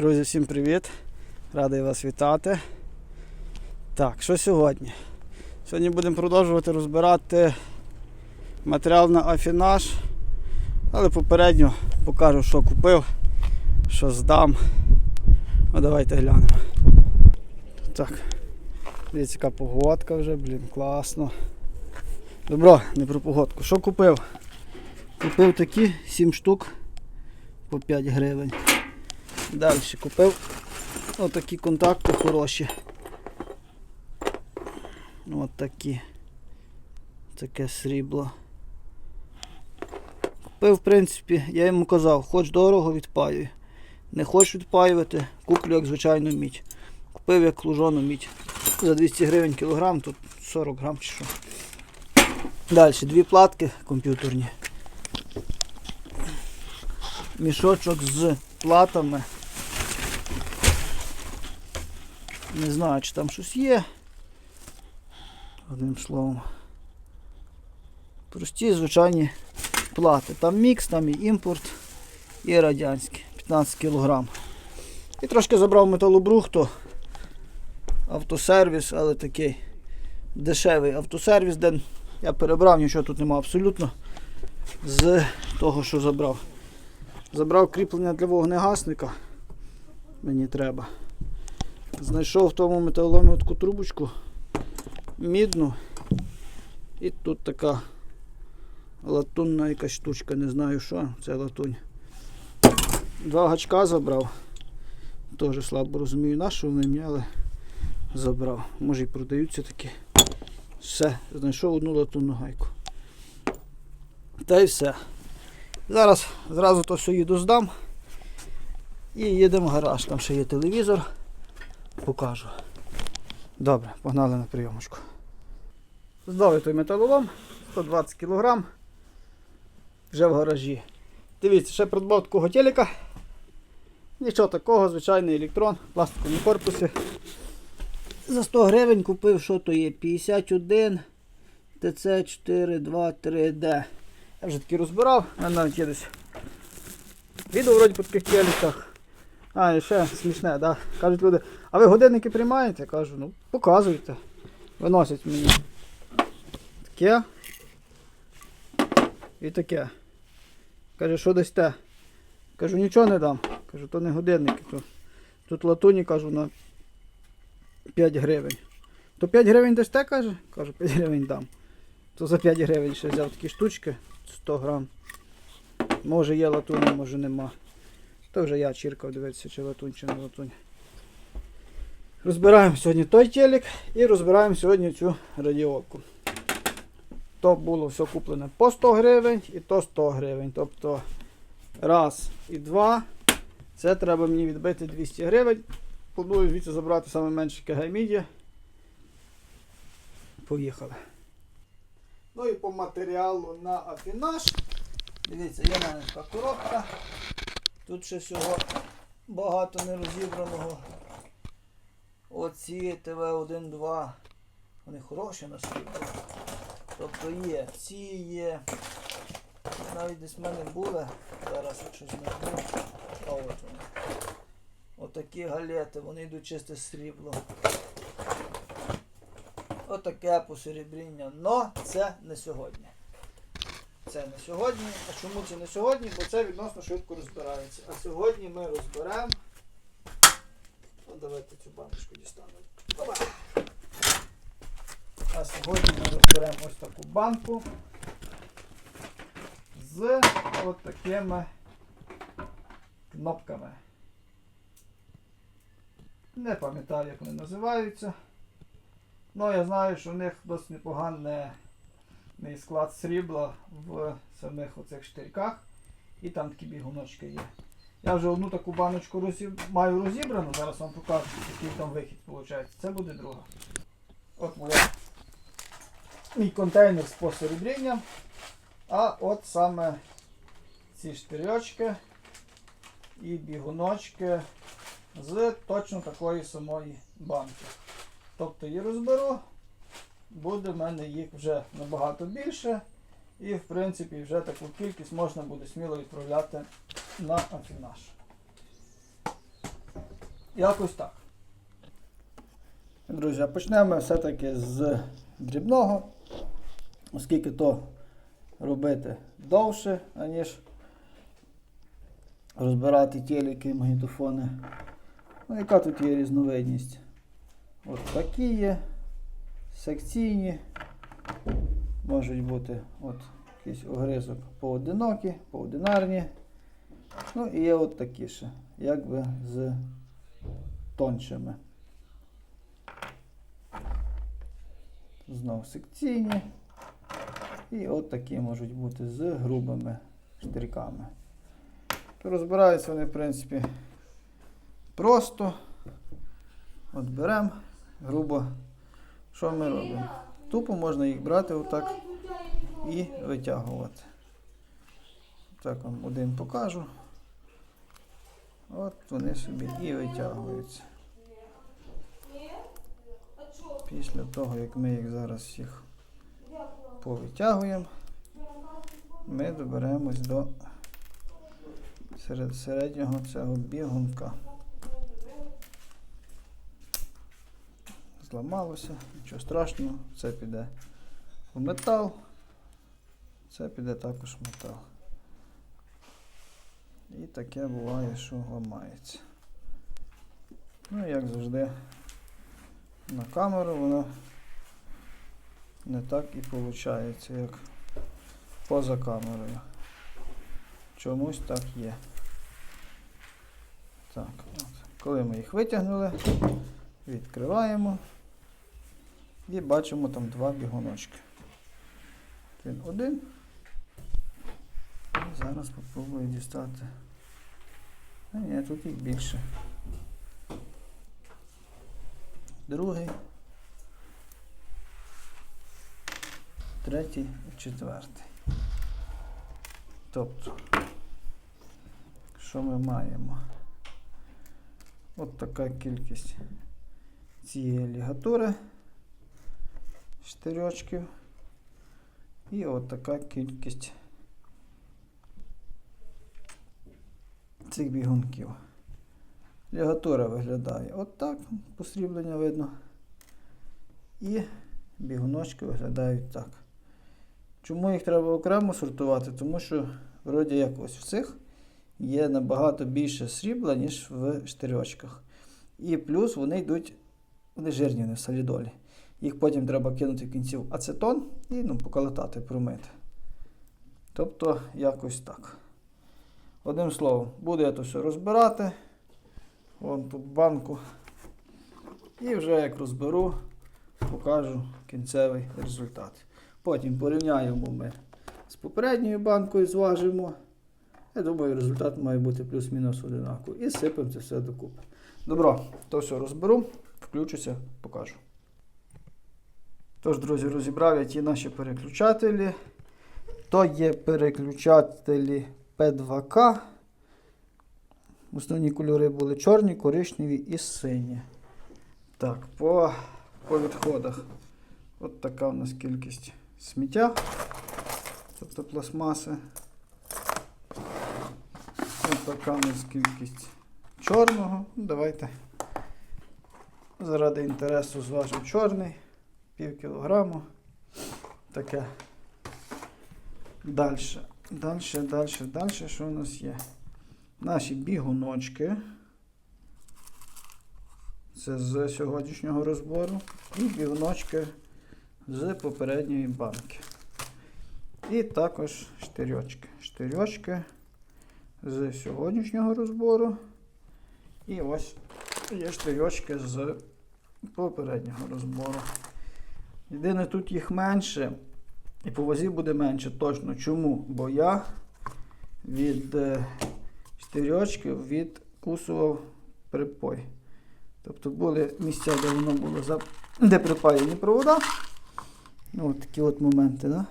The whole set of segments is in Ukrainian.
Друзі, всім привіт! Радий вас вітати. Так, що сьогодні? Сьогодні будемо продовжувати розбирати матеріал на афінаж, але попередньо покажу, що купив, що здам. Ну, давайте глянемо. Так, дивіться, яка погодка вже, блін, класно. Добро, не про погодку. Що купив? Купив такі 7 штук по 5 гривень. Далі купив отакі контакти хороші. От такі. Таке срібло. Купив, в принципі, я йому казав, хоч дорого відпаюй. Не хочеш відпаювати, куплю як звичайну мідь. Купив як лужону мідь. За 200 гривень кілограм, тут 40 грам чи що. Далі дві платки комп'ютерні. Мішочок з платами. Не знаю, чи там щось є. Одним словом. Прості звичайні плати. Там мікс, там і імпорт, і радянський. 15 кг. І трошки забрав металобрухту. Автосервіс, але такий дешевий автосервіс, де я перебрав, нічого тут нема абсолютно. З того, що забрав. Забрав кріплення для вогнегасника. Мені треба. Знайшов в тому металоломі таку трубочку мідну. І тут така латунна якась штучка, не знаю що, це латунь. Два гачка забрав. Теж слабо розумію, на що вони мені, але забрав. Може і продаються такі. Все, знайшов одну латунну гайку. Та й все. Зараз зразу то все їду здам. І їдемо в гараж. Там ще є телевізор. Покажу. Добре, погнали на прийомочку. Здав я той металолом 120 кг. Вже в гаражі. Дивіться, ще придбав такого телека. Нічого такого, звичайний електрон, пластикові корпусі. За 100 гривень купив, що то є? 51 ТЦ423D. Я вже таки розбирав, мене навіть є десь відео вроді по таких теліках. А, і ще смішне, да? Кажуть люди, а ви годинники приймаєте? Я кажу, ну показуйте. Виносять мені. Таке. І таке. Каже, що дасте? Кажу, нічого не дам. Кажу, то не годинники. То... Тут латуні, кажу, на 5 гривень. То 5 гривень дасте, каже? Кажу, 5 гривень дам. То за 5 гривень ще взяв такі штучки 100 грам. Може є латунь, може нема. То вже я чіркав дивитися, чи латунь, чи не латунь. Розбираємо сьогодні той телек і розбираємо сьогодні цю радіоку. То було все куплене по 100 гривень і то 100 гривень. Тобто раз і два. Це треба мені відбити 200 гривень. Планую звідси забрати саме менше КГ Поїхали. Ну і по матеріалу на афінаж. Дивіться, є в мене така коробка. Тут ще всього багато не розібраного. Оці ТВ-1, 2. Вони хороші на світло. Тобто є, ці є. Навіть десь в мене були. Зараз якщо знайду. А от вони. Отакі галети, вони йдуть чисте срібло. Отаке посеребріння. Но це не сьогодні. Це не сьогодні. А чому це не сьогодні? Бо це відносно швидко розбирається. А сьогодні ми розберемо. Ну, давайте цю баночку дістанемо. А сьогодні ми розберемо ось таку банку з от такими кнопками. Не пам'ятаю, як вони називаються. Ну, я знаю, що в них досить непоганий склад срібла в самих оцих штирьках. І там такі бігуночки є. Я вже одну таку баночку розіб... маю розібрану, зараз вам покажу, який там вихід виходить. Це буде друга. От моя мій контейнер з посеребрінням. А от саме ці штирьочки і бігуночки з точно такої самої банки. Тобто її розберу, буде в мене їх вже набагато більше. І в принципі вже таку кількість можна буде сміло відправляти на афінаж. якось так. Друзі, почнемо все-таки з дрібного, оскільки то робити довше, аніж розбирати телеки, магнітофони. Ну, яка тут є різновидність? От такі є, секційні, можуть бути от якийсь огризок поодинокі, поодинарні. Ну і є от такі ще, якби з тоншими. Знов секційні. І от такі можуть бути з грубими штриками. Розбираються вони, в принципі, просто. От беремо, грубо. Що ми робимо? Тупо можна їх брати отак і витягувати. Так вам один покажу. От вони собі і витягуються. Після того, як ми їх зараз всіх повитягуємо, ми доберемось до середнього цього бігунка. Зламалося, нічого страшного, це піде в метал, це піде також в метал. І таке буває, що ламається. Ну, як завжди, на камеру воно не так і виходить, як поза камерою. Чомусь так є. Так, от. Коли ми їх витягнули, відкриваємо і бачимо там два бігуночки. Він один. Зараз спробую дістати. А ні, тут їх більше. Другий. Третій і четвертий. Тобто, що ми маємо? От така кількість цієї лігатури штирьочків. І от така кількість цих бігунків. Лігатура виглядає отак, посріблення видно. І бігуночки виглядають так. Чому їх треба окремо сортувати? Тому що, вроді як ось в цих є набагато більше срібла, ніж в штирьочках. І плюс вони йдуть, вони жирні, не в солідолі. Їх потім треба кинути в кінці в ацетон і ну, поколотати, промити. Тобто якось так. Одним словом, буду я то все розбирати. Вон тут банку. І вже як розберу, покажу кінцевий результат. Потім порівняємо ми з попередньою банкою, зважимо. Я думаю, результат має бути плюс-мінус одинаковий. І сипемо це все докупи. Добро, то все розберу, включуся, покажу. Тож, друзі, розібрав я ті наші переключателі. То є переключателі P2K. Основні кольори були чорні, коричневі і сині. Так, по, по відходах. От така у нас кількість сміття, тобто пластмаси. От така у нас кількість чорного. Ну, Давайте заради інтересу зважимо чорний, пів кілограму. Таке. Далі. Далі, далі, далі, що у нас є? Наші бігуночки. Це з сьогоднішнього розбору. І бігуночки з попередньої банки. І також штирьочки. Штирьочки з сьогоднішнього розбору. І ось є штирьочки з попереднього розбору. Єдине, тут їх менше. І по вазі буде менше точно. Чому? Бо я від е, штирьочків відкусував припой. Тобто були місця, де воно було за... де припаяні провода. Ну, от такі от моменти, да?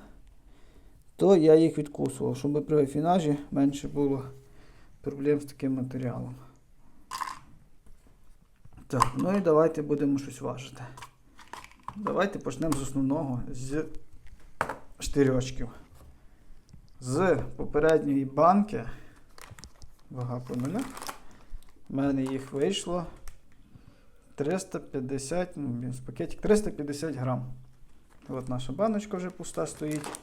то я їх відкусував, щоб при афінажі менше було проблем з таким матеріалом. Так, ну і давайте будемо щось важити. Давайте почнемо з основного, з штирьочків. З попередньої банки, вага по нулях, в мене їх вийшло 350, ну, з пакетик 350 грам. От наша баночка вже пуста стоїть.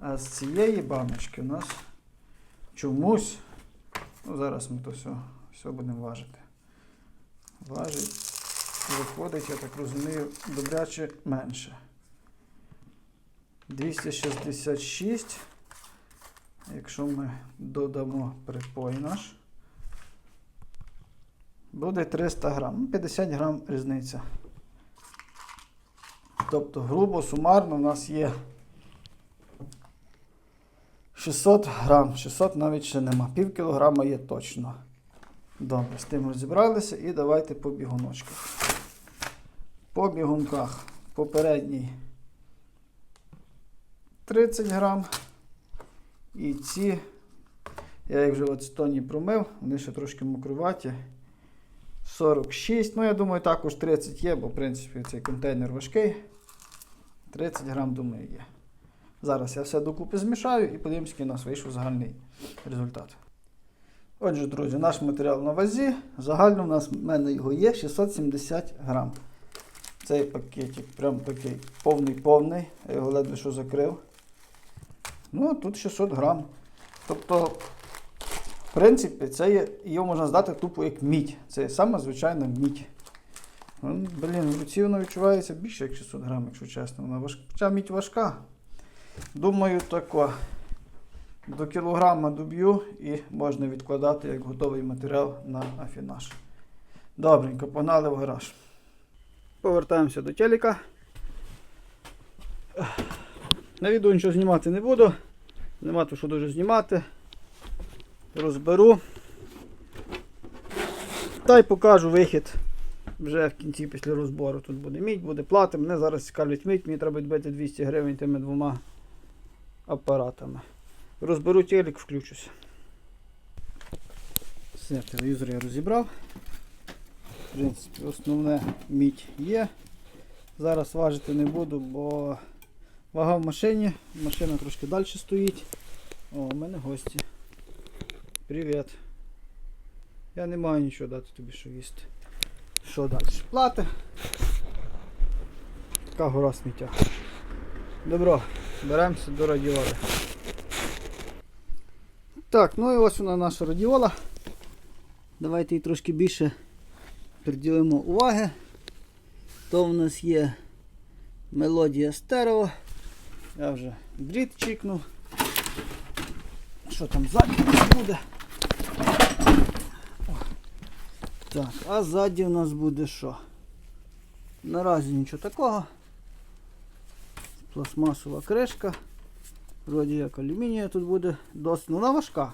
А з цієї баночки у нас чомусь. Ну, зараз ми то все, все будемо важити. Важить. Виходить, я так розумію, добряче менше. 266. Якщо ми додамо припой наш, буде 300 грам. Ну, 50 грам різниця. Тобто, грубо, сумарно, у нас є 600 грам. 600 навіть ще нема. Пів кілограма є точно. Добре, з тим розібралися і давайте по бігуночках. По бігунках попередній 30 грам. І ці, я їх вже от стоні промив, вони ще трошки мокруваті. 46. Ну, я думаю, також 30 є, бо в принципі цей контейнер важкий. 30 грам, думаю, є. Зараз я все докупи змішаю і подивимось, який у нас вийшов загальний результат. Отже, друзі, наш матеріал на вазі. Загально у нас в мене його є 670 грам. Цей пакетик прям такий повний-повний. Я його ледве що закрив. Ну, а тут 600 грам. Тобто, в принципі, це є, його можна здати тупо як мідь. Це саме звичайна мідь. Ну, Блін, в руці воно відчувається більше, як 600 грам, якщо чесно. Вона важка. Хоча мідь важка. Думаю, тако. До кілограма доб'ю і можна відкладати як готовий матеріал на афінаж. Добренько, погнали в гараж. Повертаємося до телека. На відео нічого знімати не буду. Нема то що дуже знімати. Розберу. Та й покажу вихід вже в кінці після розбору. Тут буде мідь, буде плата. Мене зараз цікавить мідь, мені треба відбити 200 гривень тими двома апаратами. Розберу телек, включуся. Все, телевізор я розібрав. В принципі, основне мідь є. Зараз важити не буду, бо вага в машині. Машина трошки далі стоїть. О, у мене гості. Привіт. Я не маю нічого дати тобі що їсти. Що далі? Плати. Така гора сміття. Добро, беремося до радіоли. Так, ну і ось вона наша радіола. Давайте їй трошки більше приділимо уваги. То в нас є мелодія стерео. Я вже дріт чікнув. Що там ззаді буде? О. Так, а ззаді у нас буде що? Наразі нічого такого. Пластмасова кришка. Вроді як алюмінія тут буде досить. Ну, вона важка.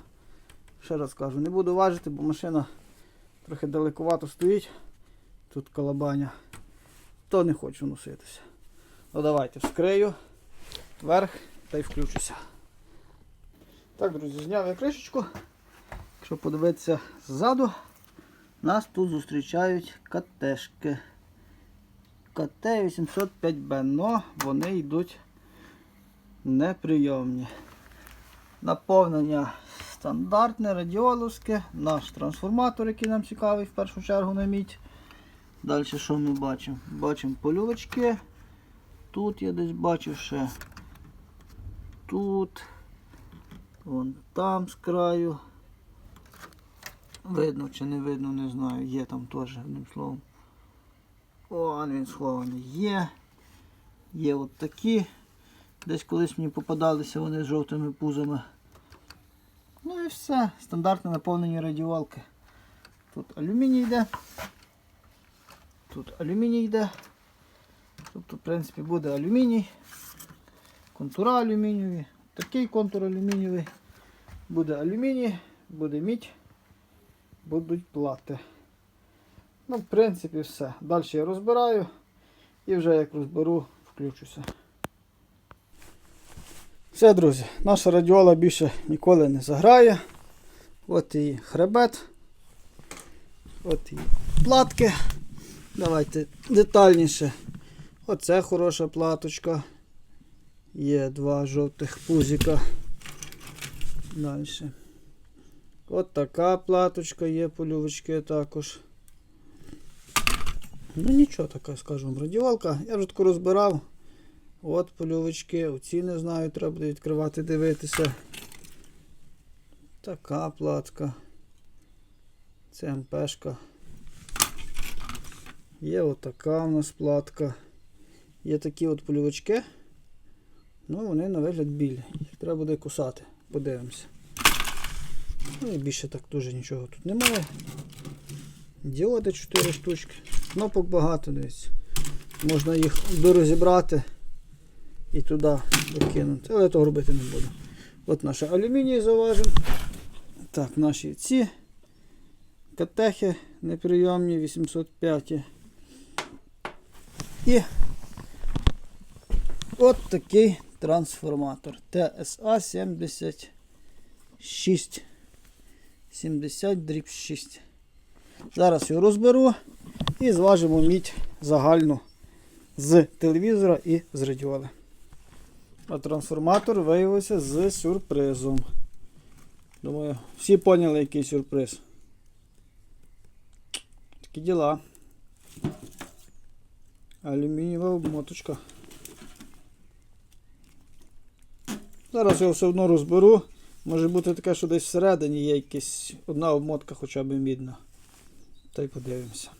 Ще раз кажу, не буду важити, бо машина трохи далекувато стоїть. Тут колобаня. То не хочу носитися. Ну давайте вскрию вверх та й включуся. Так, друзі, зняв я кришечку. Якщо подивитися ззаду, нас тут зустрічають катешки. КТ-805Б, но вони йдуть неприйомні. Наповнення стандартне, радіоловське, наш трансформатор, який нам цікавий в першу чергу на мідь. Далі що ми бачимо? Бачимо польовочки. Тут я десь бачив ще. Тут. Вон там з краю. Видно чи не видно, не знаю. Є там теж одним словом. О, він схований. Є. Є от такі. Десь колись мені попадалися вони з жовтими пузами. Ну і все. Стандартне наповнення радіолки. Тут алюміній йде. Тут алюміній йде. Тобто, в принципі, буде алюміній. Контура алюмінієві. Такий контур алюмінієвий. Буде алюміній, буде мідь, будуть плати. Ну, в принципі, все. Далі я розбираю і вже як розберу, включуся. Все, друзі, наша радіола більше ніколи не заграє. От її хребет. От її платки. Давайте детальніше. Оце хороша платочка. Є два жовтих пузика. Далі. От така платочка є, полювочки також. Ну нічого така, скажімо, радіолка. Я вже таку розбирав. От польовички, оці не знаю, треба буде відкривати, дивитися. Така платка. Це МПшка. Є отака у нас платка. Є такі от польовички. Ну, вони на вигляд білі. Їх треба буде кусати. Подивимося. Ну і більше так дуже нічого тут немає. Діоди 4 штучки. Кнопок багато дивіться. Можна їх дорозібрати і туди докинути. Але того робити не буду. От наше алюміній заважимо. Так, наші ці катехи неприйомні 805. І от такий трансформатор TSA 76 70 дріб 6. Зараз його розберу і зважимо мідь загальну з телевізора і з радіоли. А трансформатор виявився з сюрпризом. Думаю, всі поняли, який сюрприз. Такі діла. Алюмінієва обмоточка. Зараз я все одно розберу. Може бути таке, що десь всередині є якась одна обмотка хоча б мідна. Та й подивимося.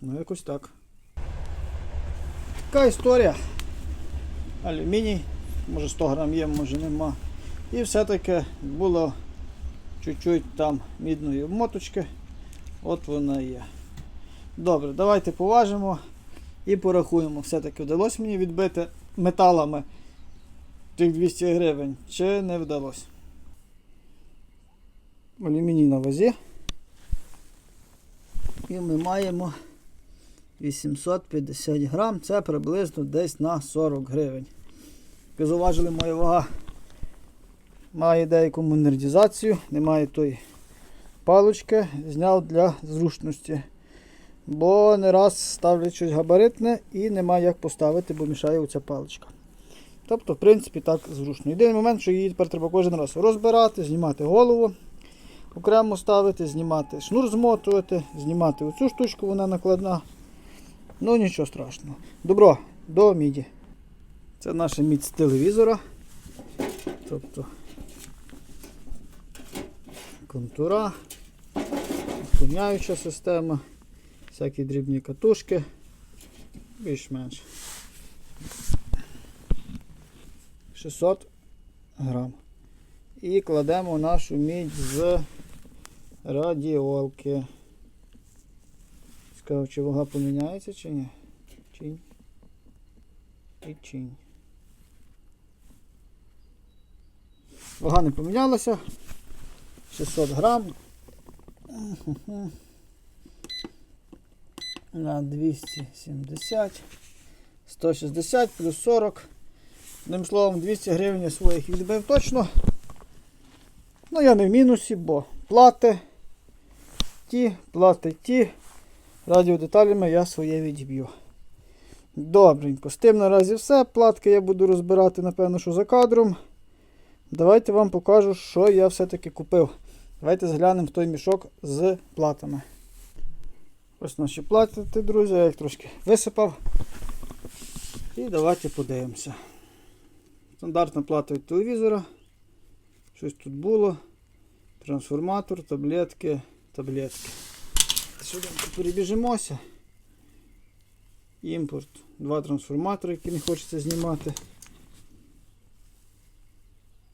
Ну, якось так. Така історія. Алюміній. Може 100 грам є, може нема. І все-таки було чуть-чуть там мідної обмоточки. От вона є. Добре, давайте поважимо і порахуємо. Все-таки вдалося мені відбити металами тих 200 гривень, чи не вдалося. Алюміній на вазі. І ми маємо 850 грам, це приблизно десь на 40 гривень. Як зауважили, моя вага має деяку монердізацію, немає тої палочки, зняв для зручності. Бо не раз ставлять щось габаритне і немає як поставити, бо мішає оця паличка. Тобто, в принципі, так зручно. Єдиний момент, що її тепер треба кожен раз розбирати, знімати голову, окремо ставити, знімати шнур змотувати, знімати оцю штучку, вона накладна. Ну нічого страшного. Добро, до міді. Це наша мідь з телевізора. Тобто контура, відклоняюча система, всякі дрібні катушки, більш-менш. 600 грам. І кладемо нашу мідь з радіолки. Цікаво, чи вага поміняється чи ні? Чинь. І чинь. Вага не помінялася. 600 грам. На 270. 160 плюс 40. Одним словом, 200 гривень своїх відбив точно. Ну, я не в мінусі, бо плати ті, плати ті. Радіодеталями я своє відб'ю. Добренько. З тим наразі все. Платки я буду розбирати, напевно, що за кадром. Давайте вам покажу, що я все-таки купив. Давайте зглянемо в той мішок з платами. Ось наші плати, друзі, я їх трошки висипав. І давайте подивимося. Стандартна плата від телевізора. Щось тут було. Трансформатор, таблетки, таблетки. Сюди перебіжимося. Імпорт. Два трансформатори, які не хочеться знімати.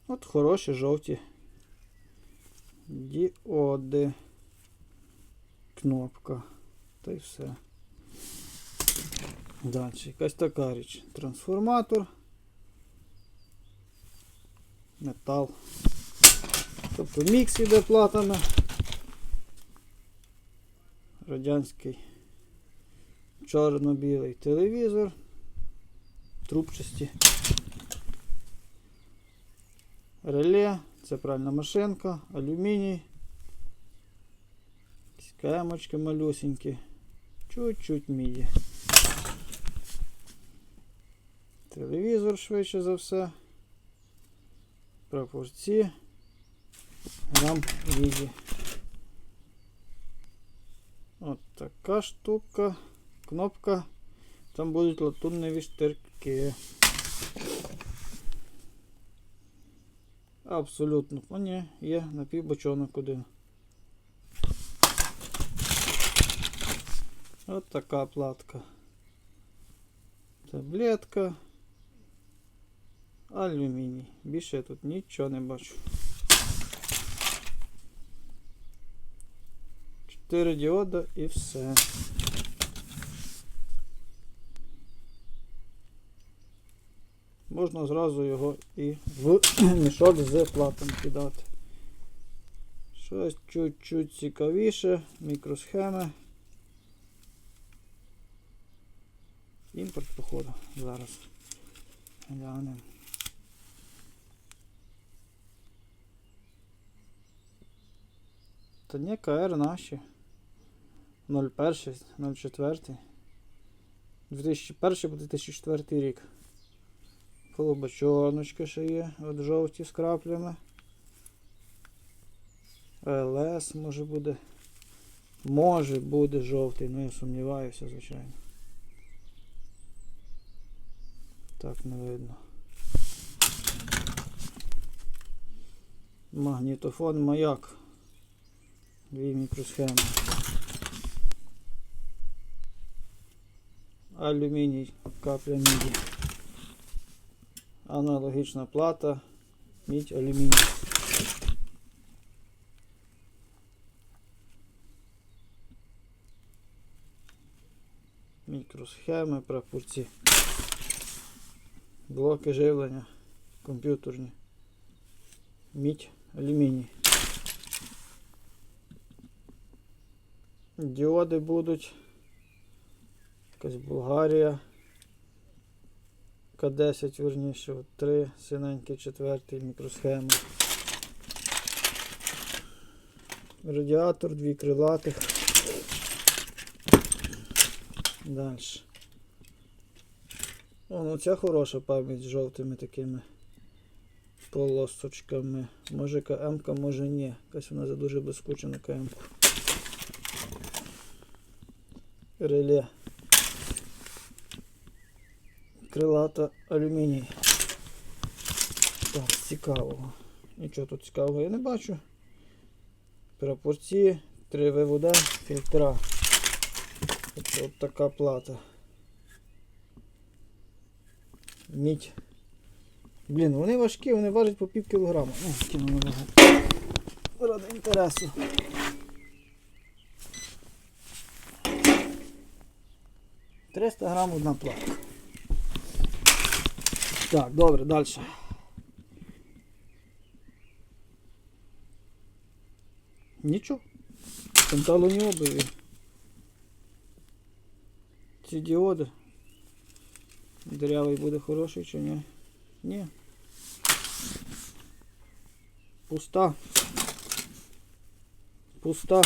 От хороші жовті діоди. Кнопка. Та й все. Далі, якась така річ. Трансформатор. Метал. Тобто мікс іде платами. Радянський чорно-білий телевізор. Трубчасті. Реле, це пральна машинка, алюміній. Кемочки малюсенькі. Чуть-чуть міді. Телевізор швидше за все. Прапорці. Грам віді. От така штука. кнопка. Там будуть латунні штирки. Абсолютно. О, ні, є напівбочонок один. От така платка. Таблетка. Алюміній. Більше я тут нічого не бачу. 4 діода і все. Можна зразу його і в мішок з платом кидати. Щось чуть-чуть цікавіше. Мікросхеми. Імпорт, походу, зараз. Глянемо. Та ні, КР наші. 01, 04. 2001 по 2004 рік. Колобочоночка ще є, от жовті з краплями. ЛС може буде. Може буде жовтий, ну я сумніваюся, звичайно. Так не видно. Магнітофон маяк. Дві мікросхеми. Алюміній, капля міді. Аналогічна плата, мідь, алюміній. Мікросхеми, прапорці. Блоки живлення, комп'ютерні. Мідь, алюміній. Діоди будуть. Якась Болгарія. К10 верніше, 3, синенький, четвертий, мікросхема. Радіатор, дві крилатих. Далі. О, ну ця хороша пам'ять з жовтими такими полосочками. Може КМ, може ні. Якась вона за дуже безкучена КМ. Реле. Крилата алюміній. Так, цікавого. Нічого тут цікавого я не бачу. Прапорці, три вивода, фільтра. Тобто от така плата. Мідь. Блін, вони важкі, вони важать по пів кілограма. Кину на. Ради інтересу. Триста грам одна плата. Так, добре, далі. Нічого. Пенталоніобові. Ці діоди. Дирявий буде хороший чи ні? Ні. Пуста. Пуста.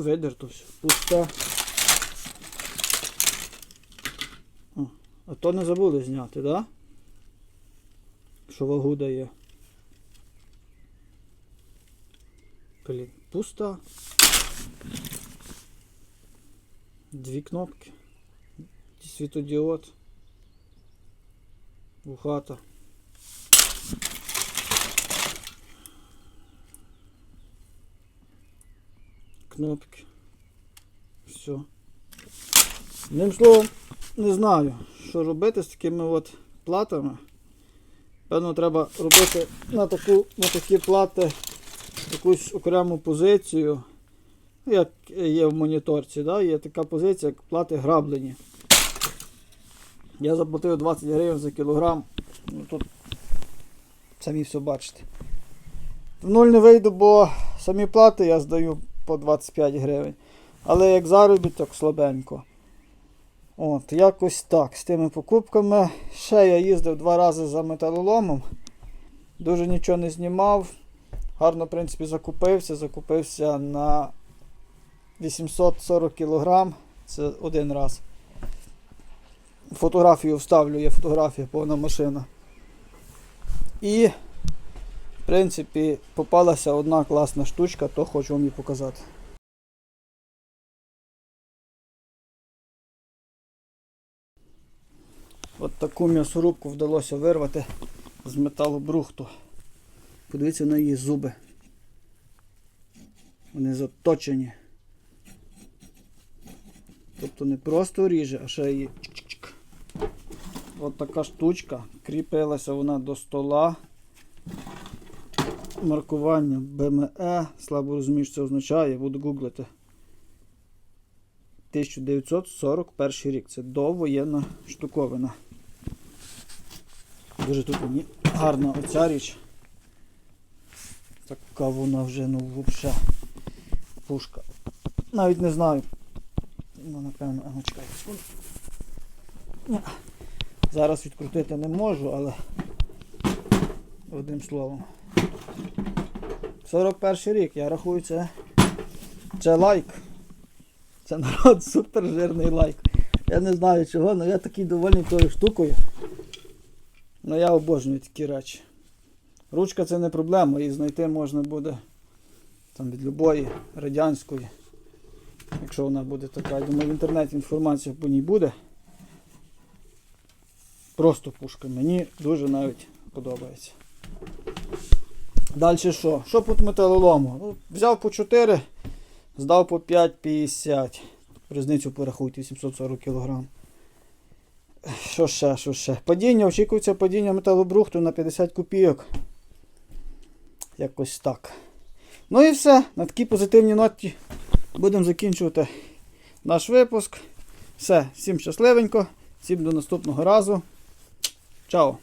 Видерто все. Пуста. О, а то не забули зняти, да? Що вагу дає. Блін, пуста. Дві кнопки. Світодіод. Вухата. Кнопки. Все. Одним словом, не знаю, що робити з такими от платами. Певно, треба робити на, таку, на такі плати якусь окрему позицію. Ну, Як є в моніторці, да? є така позиція, як плати граблені. Я заплатив 20 гривень за кілограм. Ну, тут самі все бачите. В нуль не вийду, бо самі плати я здаю по 25 гривень. Але як заробіток слабенько. От, якось так. З тими покупками. Ще я їздив два рази за металоломом. Дуже нічого не знімав. Гарно, в принципі, закупився. Закупився на 840 кг. Це один раз. Фотографію вставлю, є фотографія, повна машина. І В принципі, попалася одна класна штучка, то хочу вам її показати. От таку м'ясорубку вдалося вирвати з металобрухту. Подивіться на її зуби. Вони заточені. Тобто не просто ріже, а ще її. От така штучка. Кріпилася вона до стола. Маркування БМЕ. Слабо розумію, що це означає, буду гуглити. 1941 рік. Це довоєнна штуковина. Дуже тут мені гарна оця річ. Така вона вже, ну, взагалі. Пушка. Навіть не знаю. Ну, напевно, а ну. Ні. Зараз відкрутити не можу, але одним словом. 41 рік, я рахую, це, це лайк. Це народ супер жирний лайк. Я не знаю чого, але я такий довольний тою штукою. Ну я обожнюю такі речі. Ручка це не проблема, її знайти можна буде там від любої радянської. Якщо вона буде така. Я думаю, в інтернеті інформація по ній буде. Просто пушка. Мені дуже навіть подобається. Далі що? Що по металолому? Ну, взяв по 4, здав по 5,50. Різницю порахуйте, 840 кг. Що ще, що ще? Падіння, очікується падіння металобрухту на 50 копійок. Якось так. Ну і все. На такій позитивній ноті будемо закінчувати наш випуск. Все, всім щасливенько, всім до наступного разу. Чао!